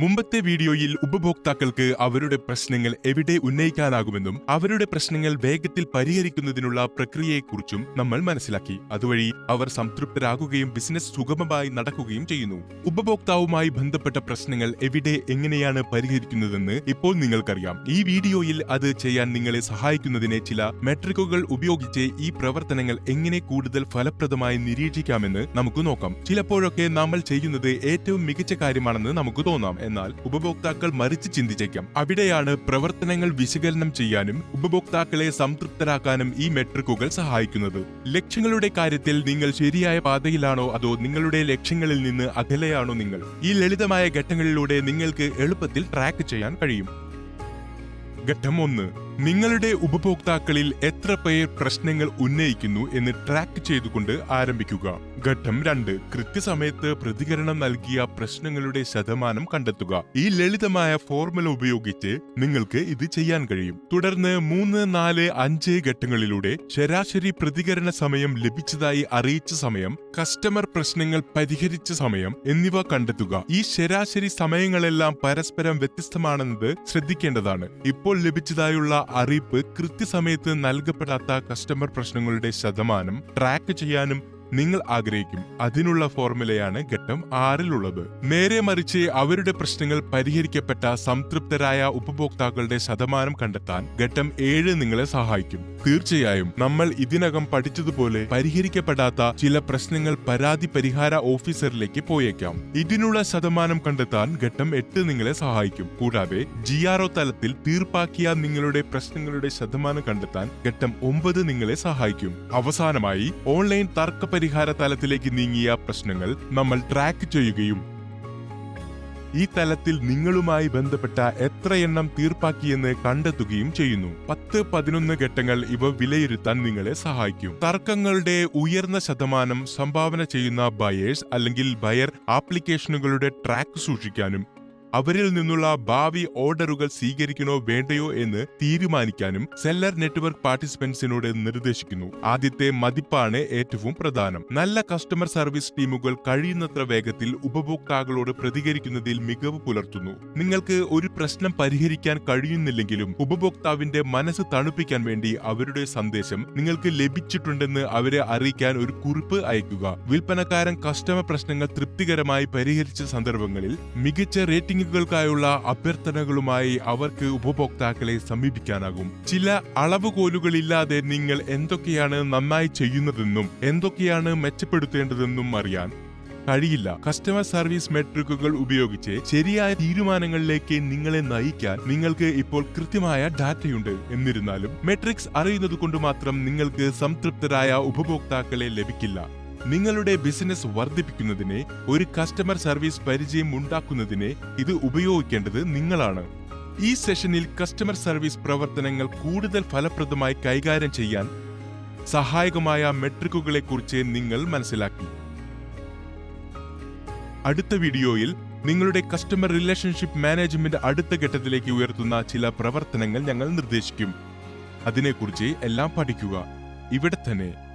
മുമ്പത്തെ വീഡിയോയിൽ ഉപഭോക്താക്കൾക്ക് അവരുടെ പ്രശ്നങ്ങൾ എവിടെ ഉന്നയിക്കാനാകുമെന്നും അവരുടെ പ്രശ്നങ്ങൾ വേഗത്തിൽ പരിഹരിക്കുന്നതിനുള്ള പ്രക്രിയയെക്കുറിച്ചും നമ്മൾ മനസ്സിലാക്കി. അതുവഴി അവർ സംതൃപ്തരാകുകയും ബിസിനസ് സുഗമമായി നടക്കുകയും ചെയ്യുന്നു. ഉപഭോക്താവുമായി ബന്ധപ്പെട്ട പ്രശ്നങ്ങൾ എവിടെ എങ്ങനെയാണ് പരിഹരിക്കുന്നതെന്ന് ഇപ്പോൾ നിങ്ങൾക്കറിയാം. ഈ വീഡിയോയിൽ അത് ചെയ്യാൻ നിങ്ങളെ സഹായിക്കുന്നതിന് ചില മെട്രിക്കുകൾ ഉപയോഗിച്ച് ഈ പ്രവർത്തനങ്ങൾ എങ്ങനെ കൂടുതൽ ഫലപ്രദമായി നിരീക്ഷിക്കാമെന്ന് നമുക്ക് നോക്കാം. ചിലപ്പോഴൊക്കെ നമ്മൾ ചെയ്യുന്നത് ഏറ്റവും മികച്ച കാര്യമാണെന്ന് നമുക്ക് തോന്നാം. എന്നാൽ ഉപഭോക്താക്കൾ മറിച്ച് ചിന്തിച്ചേക്കാം. അവിടെയാണ് പ്രവർത്തനങ്ങൾ വിശകലനം ചെയ്യാനും ഉപഭോക്താക്കളെ സംതൃപ്തരാക്കാനും ഈ മെട്രിക്കുകൾ സഹായിക്കുന്നത്. ലക്ഷ്യങ്ങളുടെ കാര്യത്തിൽ നിങ്ങൾ ശരിയായ പാതയിലാണോ അതോ നിങ്ങളുടെ ലക്ഷ്യങ്ങളിൽ നിന്ന് അകലെയാണോ നിങ്ങൾ? ഈ ലളിതമായ ഘട്ടങ്ങളിലൂടെ നിങ്ങൾക്ക് എളുപ്പത്തിൽ ട്രാക്ക് ചെയ്യാൻ കഴിയും. ഘട്ടം ഒന്ന്. നിങ്ങളുടെ ഉപഭോക്താക്കളിൽ എത്ര പേർ പ്രശ്നങ്ങൾ ഉന്നയിക്കുന്നു എന്ന് ട്രാക്ക് ചെയ്തുകൊണ്ട് ആരംഭിക്കുക. ഘട്ടം രണ്ട്. കൃത്യസമയത്ത് പ്രതികരണം നൽകിയ പ്രശ്നങ്ങളുടെ ശതമാനം കണ്ടെത്തുക. ഈ ലളിതമായ ഫോർമുല ഉപയോഗിച്ച് നിങ്ങൾക്ക് ഇത് ചെയ്യാൻ കഴിയും. തുടർന്ന് മൂന്ന് നാല് അഞ്ച് ഘട്ടങ്ങളിലൂടെ ശരാശരി പ്രതികരണ സമയം ലഭിച്ചതായി അറിയിച്ച സമയം കസ്റ്റമർ പ്രശ്നങ്ങൾ പരിഹരിച്ച സമയം എന്നിവ കണ്ടെത്തുക. ഈ ശരാശരി സമയങ്ങളെല്ലാം പരസ്പരം വ്യത്യസ്തമാണെന്നത് ശ്രദ്ധിക്കേണ്ടതാണ്. ഇപ്പോൾ ലഭിച്ചതായുള്ള അറിയിപ്പ് കൃത്യസമയത്ത് നൽകപ്പെടാത്ത കസ്റ്റമർ പ്രശ്നങ്ങളുടെ ശതമാനം ട്രാക്ക് ചെയ്യാനും നിങ്ങൾ ആഗ്രഹിക്കും. അതിനുള്ള ഫോർമുലയാണ് ഘട്ടം ആറിലുള്ളത്. നേരെ മറിച്ച് അവരുടെ പ്രശ്നങ്ങൾ പരിഹരിക്കപ്പെട്ട സംതൃപ്തരായ ഉപഭോക്താക്കളുടെ ശതമാനം കണ്ടെത്താൻ ഘട്ടം ഏഴ് നിങ്ങളെ സഹായിക്കും. തീർച്ചയായും നമ്മൾ ഇതിനകം പഠിച്ചതുപോലെ പരിഹരിക്കപ്പെടാത്ത ചില പ്രശ്നങ്ങൾ പരാതി പരിഹാര ഓഫീസറിലേക്ക് പോയേക്കാം. ഇതിനുള്ള ശതമാനം കണ്ടെത്താൻ ഘട്ടം എട്ട് നിങ്ങളെ സഹായിക്കും. കൂടാതെ ജി ആർ ഒ തലത്തിൽ തീർപ്പാക്കിയ നിങ്ങളുടെ പ്രശ്നങ്ങളുടെ ശതമാനം കണ്ടെത്താൻ ഘട്ടം ഒമ്പത് നിങ്ങളെ സഹായിക്കും. അവസാനമായി ഓൺലൈൻ തർക്ക പരിഹാര തലത്തിലേക്ക് നീങ്ങിയ പ്രശ്നങ്ങൾ നമ്മൾ ട്രാക്ക് ചെയ്യുകയും ഈ തലത്തിൽ നിങ്ങളുമായി ബന്ധപ്പെട്ട എത്ര എണ്ണം തീർപ്പാക്കിയെന്ന് കണ്ടെത്തുകയും ചെയ്യുന്നു. പത്ത് പതിനൊന്ന് ഘട്ടങ്ങൾ ഇവ വിലയിരുത്താൻ നിങ്ങളെ സഹായിക്കും. തർക്കങ്ങളുടെ ഉയർന്ന ശതമാനം സംഭാവന ചെയ്യുന്ന ബയേഴ്സ് അല്ലെങ്കിൽ ബയർ ആപ്ലിക്കേഷനുകളുടെ ട്രാക്ക് സൂക്ഷിക്കാനും അവരിൽ നിന്നുള്ള ഭാവി ഓർഡറുകൾ സ്വീകരിക്കണോ വേണ്ടയോ എന്ന് തീരുമാനിക്കാനും സെല്ലർ നെറ്റ്വർക്ക് പാർട്ടിസിപ്പൻസിനോട് നിർദ്ദേശിക്കുന്നു. ആദ്യത്തെ മതിപ്പാണ് ഏറ്റവും പ്രധാനം. നല്ല കസ്റ്റമർ സർവീസ് ടീമുകൾ കഴിയുന്നത്ര വേഗത്തിൽ ഉപഭോക്താക്കളോട് പ്രതികരിക്കുന്നതിൽ മികവ് പുലർത്തുന്നു. നിങ്ങൾക്ക് ഒരു പ്രശ്നം പരിഹരിക്കാൻ കഴിയുന്നില്ലെങ്കിലും ഉപഭോക്താവിന്റെ മനസ്സ് തണുപ്പിക്കാൻ വേണ്ടി അവരുടെ സന്ദേശം നിങ്ങൾക്ക് ലഭിച്ചിട്ടുണ്ടെന്ന് അവരെ അറിയിക്കാൻ ഒരു കുറിപ്പ് അയക്കുക വിൽപ്പനക്കാരൻ കസ്റ്റമർ പ്രശ്നങ്ങൾ തൃപ്തികരമായി പരിഹരിച്ച സന്ദർഭങ്ങളിൽ മികച്ച റേറ്റിംഗുകൾക്കായുള്ള അഭ്യർത്ഥനകളുമായി അവർക്ക് ഉപഭോക്താക്കളെ സമീപിക്കാനാകും. ചില അളവുകോലുകളില്ലാതെ നിങ്ങൾ എന്തൊക്കെയാണ് നന്നായി ചെയ്യുന്നതെന്നും എന്തൊക്കെയാണ് മെച്ചപ്പെടുത്തേണ്ടതെന്നും അറിയാൻ കഴിയില്ല. കസ്റ്റമർ സർവീസ് മെട്രിക്കുകൾ ഉപയോഗിച്ച് ശരിയായ തീരുമാനങ്ങളിലേക്ക് നിങ്ങളെ നയിക്കാൻ നിങ്ങൾക്ക് ഇപ്പോൾ കൃത്യമായ ഡാറ്റയുണ്ട് എന്നിരുന്നാലും മെട്രിക്സ് അറിയുന്നത് കൊണ്ട് മാത്രം നിങ്ങൾക്ക് സംതൃപ്തരായ ഉപഭോക്താക്കളെ ലഭിക്കില്ല. നിങ്ങളുടെ ബിസിനസ് വർദ്ധിപ്പിക്കുന്നതിന് ഒരു കസ്റ്റമർ സർവീസ് പരിചയം ഉണ്ടാക്കുന്നതിന് ഇത് ഉപയോഗിക്കേണ്ടത് നിങ്ങളാണ്. ഈ സെഷനിൽ കസ്റ്റമർ സർവീസ് പ്രവർത്തനങ്ങൾ കൂടുതൽ ഫലപ്രദമായി കൈകാര്യം ചെയ്യാൻ സഹായകമായ മെട്രിക്കുകളെക്കുറിച്ച് നിങ്ങൾ മനസ്സിലാക്കി. അടുത്ത വീഡിയോയിൽ നിങ്ങളുടെ കസ്റ്റമർ റിലേഷൻഷിപ്പ് മാനേജ്മെന്റ് അടുത്ത ഘട്ടത്തിലേക്ക് ഉയർത്തുന്ന ചില പ്രവർത്തനങ്ങൾ ഞങ്ങൾ നിർദ്ദേശിക്കും. അതിനെക്കുറിച്ച് എല്ലാം പഠിക്കുക. ഇവിടെ തന്നെ